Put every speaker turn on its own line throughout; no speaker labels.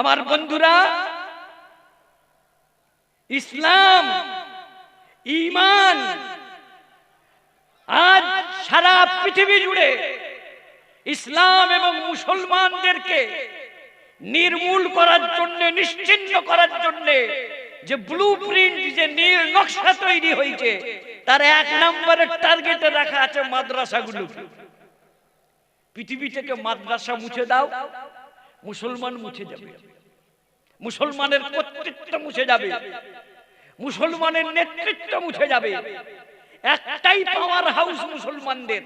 আমার বন্ধুরা, ইসলাম, ইমান, আজ সারা পৃথিবী জুড়ে ইসলাম এবং মুসলমানদেরকে নির্মূল করার জন্য নিশ্চিন্ন করার জন্য যে ব্লু প্রিন্ট যে নীল নকশা তৈরি হয়েছে, তার এক নম্বরের টার্গেটে রাখা আছে মাদ্রাসাগুলো। পৃথিবী থেকে মাদ্রাসা মুছে দাও, মুসলমান মুছে যাবে। মুসলমানের কর্তৃত্ব মুছে যাবে। মুসলমানের নেতৃত্ব মুছে যাবে। একটাই পাওয়ার হাউস মুসলমানদের।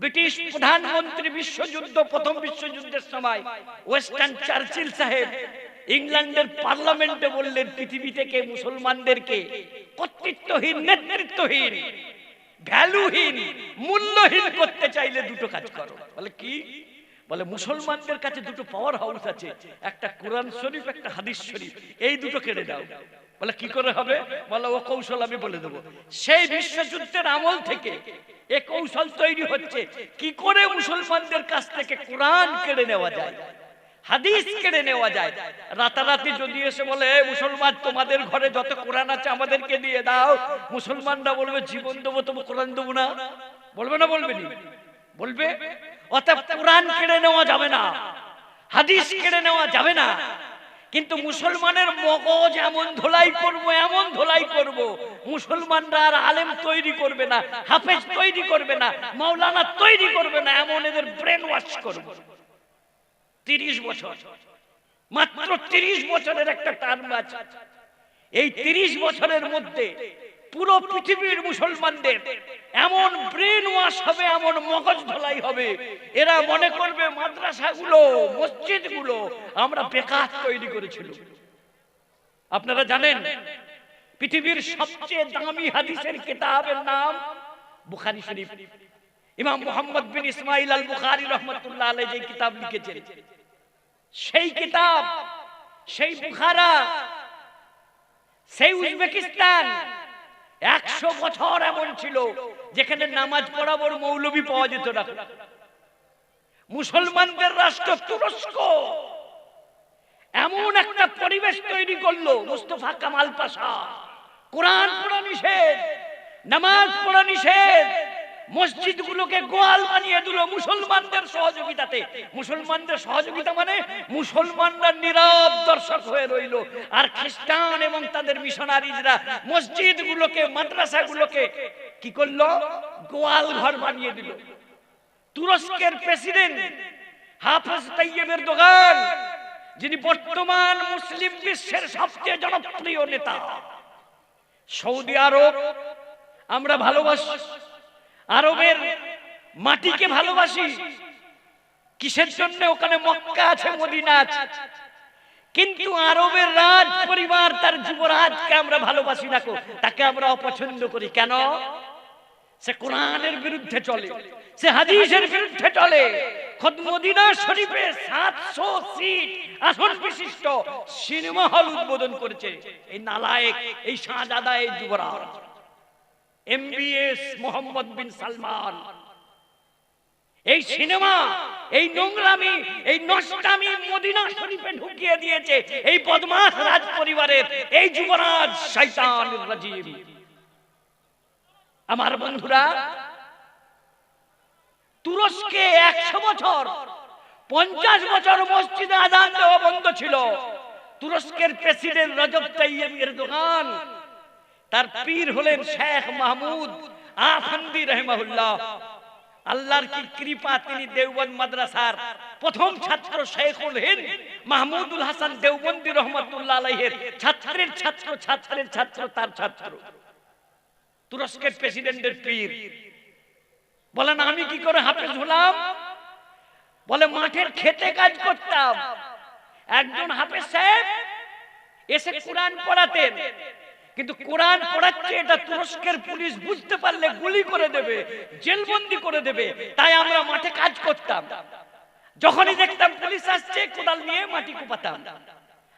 ব্রিটিশ প্রধানমন্ত্রী বিশ্বযুদ্ধ, প্রথম বিশ্বযুদ্ধের সময় ওয়েস্টার্ন চার্চিল সাহেব ইংল্যান্ডের পার্লামেন্টে বললেন, পৃথিবী থেকে মুসলমানদেরকে কর্তৃত্বহীন, নেতৃত্বহীন, ভ্যালুহীন, মূল্যহীন করতে চাইলে দুটো কাজ করো। বলে কি? বলে, মুসলমানদের কাছে দুটো পাওয়ার হাউস আছে, একটা কোরআন শরীফ, একটা হাদিস শরীফ। এই দুটো কেড়ে দাও বলে, কি করে হবে? বলে, ও কৌশল আমি বলে দেবো। সেই বিশ্বযুদ্ধের আমল থেকে এ কৌশল তৈরি হচ্ছে। কি করে মুসলমানদের কাছ থেকে কোরআন কেড়ে নেওয়া যায়, হাদিস কেড়ে নেওয়া যায়? রাতারাতি যদি এসে বলে মুসলমান, তোমাদের ঘরে যত কোরআন আছে আমাদেরকে দিয়ে দাও। মুসলমানরা বলবে, জীবন দেবো, তবু কোরআন দেবো না। বলবে না, বলবে বলবে? অতএব কোরআন কেড়ে নেওয়া যাবে না হাদিস কেড়ে নেওয়া যাবে না। কিন্তু মুসলমানের মগজ এমন ধোলাই করব এমন ধোলাই করব। মুসলমানরা আর আলেম তৈরি করবে না হাফেজ তৈরি করবে না মাওলানা তৈরি করবে না এমন এদের ব্রেন ওয়াশ করব। তিরিশ বছর। মাত্র তিরিশ বছরের একটা টার্ম আছে। এই তিরিশ বছরের মধ্যে পুরো পৃথিবীর মুসলমানদের এমন ব্রেন ওয়াশ হবে, এমন মগজ ধলাই হবে। এরা মনে করবে মাদ্রাসাগুলো, মসজিদগুলো আমরা বেকার তৈরি করেছিল আপনারা জানেন, পৃথিবীর সবচেয়ে দামি হাদিসের কিতাবের নাম বুখারী শরীফ। ইমাম মোহাম্মদ বিন ইসমাইল আল বুখারী রহমতুল্লাহ আলাইহি যে কিতাব লিখেছেন, সেই কিতাব, সেই বুখারা, সেই উজবেকিস্তান একশো বছর এমন ছিল যেখানে নামাজ পড়াবর মৌলবি পাওয়া যেত না। মুসলমানদের রাষ্ট্র তুরস্ক। এমন একটা পরিবেশ তৈরি করল মুস্তফা কামাল পাশা। কোরআন পড়া নিষেধ, নামাজ পড়া নিষেধ মসজিদগুলোকে গোয়াল বানিয়ে দিল মুসলমানদের সহযোগিতাতে। মুসলমানদের সহযোগিতা মানে মুসলমানরা নীরব দর্শক হয়ে রইল। আর খ্রিস্টান এবং তাদের মিশনারিজরা মসজিদগুলোকে, মাদ্রাসাগুলোকে কি করল? গোয়াল ঘর বানিয়ে দিল। তুরস্কের প্রেসিডেন্ট হাফেজ তাইয়েবের দোকান, যিনি বর্তমান মুসলিম বিশ্বের সবচেয়ে জনপ্রিয় নেতা। সৌদি আরব, আমরা ভালোবাসি। আরবের মাটিকে ভালোবাসি। কিসের জন্য ওখানে মক্কা আছে, মদিনা আছে? কিন্তু আরবের রাজ পরিবার তার যুবরাজকে আমরা ভালোবাসি না তাকে আমরা অপছন্দ করি। কেন? সে কোরআনের বিরুদ্ধে চলে, সে হাদিসের বিরুদ্ধে চলে। খোদ মদিনা শরীফে সাতশো সিট আসন বিশিষ্ট সিনেমা হল উদ্বোধন করেছে এই নালায়েক, এই শাহজাদা, এই যুবরাজ। এমবিএস মোহাম্মদ বিন সালমান এই সিনেমা এই নোংরামি এই নষ্টামি মদিনা শরীফে ঢুকিয়ে দিয়েছে এই বদমাস রাজ পরিবারের এই যুবরাজ শৈতান রাজীব আমার বন্ধুরা তুরস্কে একশো বছর পঞ্চাশ বছর মসজিদে আদান দেওয়া বন্ধ ছিল। তুরস্কের প্রেসিডেন্ট রজব তাইয়েব দোকান তার পীর হলেন শেখ মাহমুদ আফন্দি রহমাহুল্লাহ। আল্লাহর কি কৃপা, তিনি দেওবন্দ মাদ্রাসার প্রথম ছাত্র শেখুল হিন্দ মাহমুদুল হাসান দেওবন্দি রহমতুল্লাহ আলাইহের ছাত্রের ছাত্র ছাত্রের ছাত্র, তার ছাত্র। তুরস্কের প্রেসিডেন্টের পীর। বলেন, আমি কি করে হাফেজ হলাম? বলে, মাঠের খেতে কাজ করতাম। একজন হাফেজ সাহেব এসে কোরআন পড়াতেন। কিন্তু কোরআন পড়াচ্ছে, এটা তুরস্কের পুলিশ বুঝতে পারলে গুলি করে দেবে, জেলবন্দি করে দেবে, তাই আমরা মাঠে কাজ করতাম। যখনই দেখতাম পুলিশ আসছে, কোদাল নিয়ে মাটি কোপাতাম।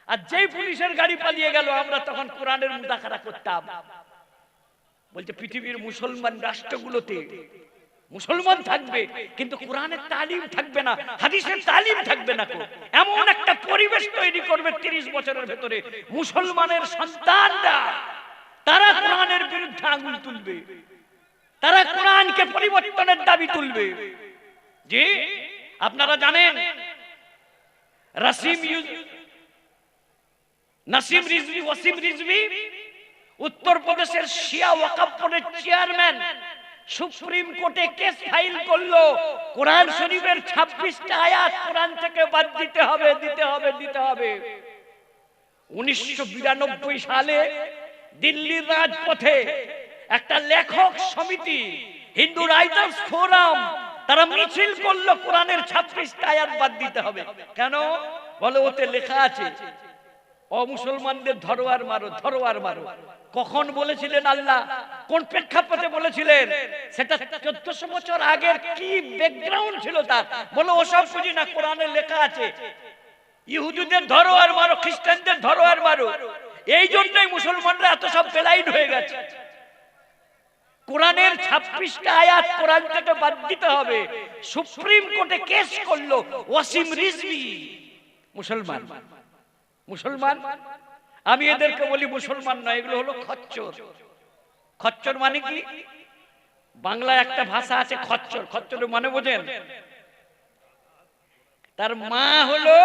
আর যেই পুলিশের গাড়ি পালিয়ে গেল, আমরা তখন কোরআনের মুদাখারা করতাম। বলছে, পৃথিবীর মুসলমান রাষ্ট্রগুলোতে মুসলমান থাকবে, কিন্তু কোরআনের তালিম থাকবে না, হাদিসের তালিম থাকবে না এমন একটা পরিবেশ তৈরি করবে তিরিশ বছরের ভেতরে, মুসলমানের সন্তানরা, তারা কোরআনের বিরুদ্ধে আঙুল তুলবে। তারা কোরআনকে পরিবর্তনের দাবি তুলবে। যে, আপনারা জানেন, রাসিম নাসিম রিজভি, ওয়াসিম রিজভি, উত্তরপ্রদেশের শিয়া বোর্ডের চেয়ারম্যান সুপ্রিম কোর্টে কেস ফাইল করল। কোরআন শরীফের ছাব্বিশটা আয়াত কোরআন থেকে বাদ দিতে হবে দিতে হবে দিতে হবে। উনিশশো বিরানব্বই সালে দিল্লির রাজপথে একটা লেখক সমিতি, হিন্দু রাইটার্স ফোরাম, তারা মিছিল করল কোরআনের ছাব্বিশটা আয়াত বাদ দিতে হবে। কেন? বলে, ওতে লেখা আছে। ও মুসলমানদের ধরোয়ার মারো ধরোয়ার মারো। কখন বলেছিলেন আল্লাহ? কোন প্রেক্ষাপটে বলেছিলেন? সেটা চোদ্দশো বছর আগের কি ব্যাকগ্রাউন্ড ছিল তার? বলে, ওসব বুঝি না, কোরআনে লেখা আছে। ইহুদিদের ধরো আর মারো, খ্রিস্টানদের ধরো আর মারো। এই জন্যই মুসলমানরা এত সব বেলাইন হয়ে গেছে। কোরআনের ছাব্বিশটা আয়াত কোরআন থেকে বাদ দিতে হবে। সুপ্রিম কোর্টে কেস করল, ওয়াসিম রিজভি, মুসলমান। মুসলমান? আমি এদেরকে বলি মুসলমান নয়, এগুলো হলো খচ্চর। খচ্চর মানে কি? বাংলা একটা ভাষা আছে খচ্চর। খচ্চরের মানে বোঝেন? তার মা হলো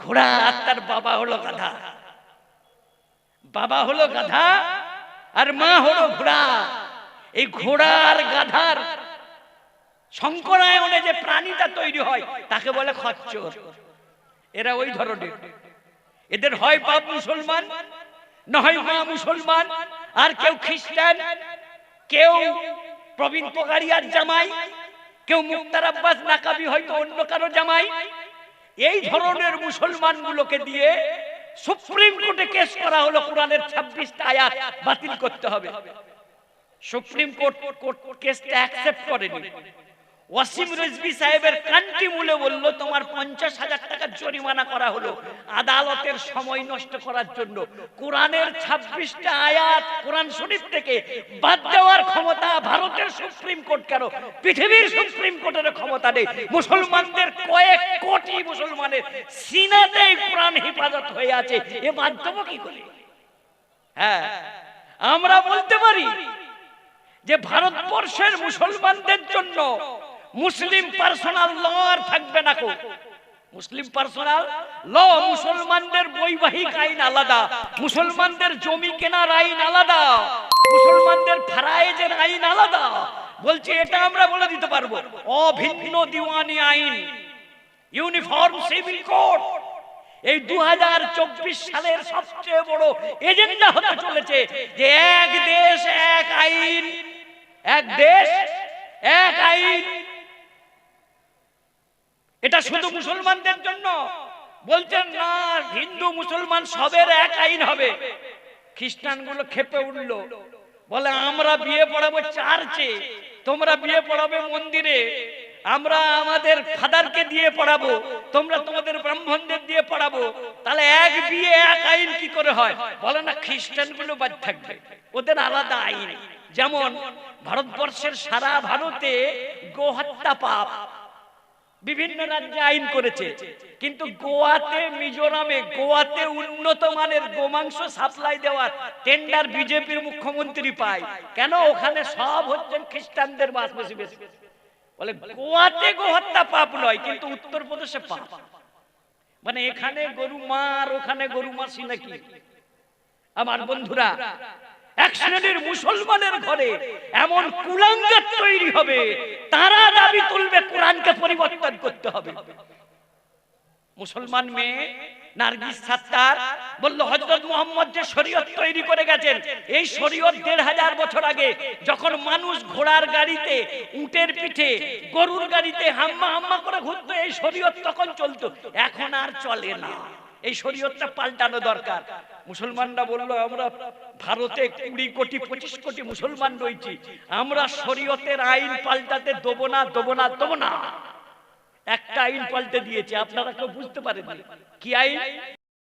ঘোড়া, আর তার বাবা হলো গাধা। বাবা হলো গাধা, আর মা হলো ঘোড়া। এই ঘোড়া আর গাধার শঙ্করায়নে যে প্রাণীটা তৈরি হয়, তাকে বলে খচ্চর। এরা ওই ধরনের। এদের হয় বাপ মুসলমান, না হয় মা মুসলমান। আর কেউ খ্রিস্টান, কেউ প্রবীণ পোকারিয়ার জামাই, কেউ মুক্তার আব্বাস নাকাবি হয়তো অন্য কারও জামাই। এই ধরনের মুসলমানগুলোকে দিয়ে সুপ্রিম কোর্টে কেস করা হলো কোরআনের ছাব্বিশটা আয়াত বাতিল করতে হবে। সুপ্রিম কোর্ট কোর্ট কেসটা অ্যাকসেপ্ট করেনি। ওয়াসিম রেজবি সাহেবের কান্টি মূলে বলল, তোমার পঞ্চাশ হাজার টাকা জরিমানা করা হলো। আদালতের সময় নষ্ট করার জন্য কোরআনের ছাব্বিশটা আয়াত কোরআন শরীফ থেকে বাদ দেওয়ার ক্ষমতা ভারতের সুপ্রিম কোর্ট কেন? পৃথিবীর সুপ্রিম কোর্টের ক্ষমতা নেই। মুসলমানদের কয়েক কোটি মুসলমানের সিনাতে কোরআন হেফাজত হয়ে আছে। এ দেবো কি করে? হ্যাঁ আমরা বলতে পারি যে ভারতবর্ষের মুসলমানদের জন্য মুসলিম পার্সোনাল ল আর থাকবে না কো। মুসলিম পার্সোনাল ল, মুসলমানদের বৈবাহিক আইন আলাদা, মুসলমানদের জমি কেনার আইন আলাদা, মুসলমানদের ফারায়েজের আইন আলাদা। বলছে, এটা আমরা বলে দিতে পারব। অভিন্ন দিওয়ানি আইন, ইউনিফর্ম সিভিল কোড। এই দু হাজার চব্বিশ সালের সবচেয়ে বড় এজেন্ডা হতে চলেছে যে এক দেশ, এক আইন, এক দেশ, এক আইন। এটা শুধু মুসলমানদের জন্য। বলছেন, না, হিন্দু, মুসলমান সবের এক আইন হবে। খ্রিস্টানগুলো খেপে উঠল। বলে, আমরা বিয়ে পড়াবো চার্চে, তোমরা বিয়ে পড়াবে মন্দিরে, আমরা আমাদের ফাদারকে দিয়ে পড়াবো, তোমরা তোমাদের ব্রাহ্মণদের দিয়ে পড়াবো। তাহলে এক বিয়ে, এক আইন কি করে হয়? বলে, না খ্রিস্টানগুলো বাদ থাকবে। ওদের আলাদা আইন। যেমন, ভারতবর্ষের সারা ভারতে গোহত্যা পাপ। বিভিন্ন রাজ্যে আইন করেছে। কিন্তু গোয়াতে, মিজোরামে, গোয়াতে উন্নত মানের গোমাংস সাপ্লাই দেওয়ার টেন্ডার বিজেপির মুখ্যমন্ত্রী পায়। কেন? ওখানে সব হচ্ছেন খ্রিস্টানদের বাস বেশি। বেশি বলে, গোয়াতে গোহত্যা পাপ নয়, কিন্তু উত্তরপ্রদেশে পাপ। মানে এখানে গরু মার, ওখানে গরু মাসি নাকি? আমার বন্ধুরা এক শ্রেণির মুসলমানের ঘরে এমন কুলাঙ্গার তৈরি হবে, তারা দাবি তুলবে, কোরআনকে পরিবর্তন করতে হবে। মুসলমান মেয়ে নার্গিস সাত্তার বলল হজরত মোহাম্মদ যে শরীয়ত তৈরি করে গেছেন, এই শরীয়ত দেড় হাজার বছর আগে যখন মানুষ ঘোড়ার গাড়িতে, উটের পিঠে, গরুর গাড়িতে হাম্মা হাম্মা করে ঘুরতো, এই শরীয়ত তখন চলতো। এখন আর চলে না। এই শরীয়তটা পাল্টানো দরকার। মুসলমানরা বলল, আমরা ভারতে কুড়ি কোটি, পঁচিশ কোটি মুসলমান রয়েছি। আমরা শরীয়তের আইন পাল্টাতে দেবো না দেবো না দেবো না। একটা আইন পাল্টে দিয়েছে, আপনারা কেউ বুঝতে পারেন কি আইন?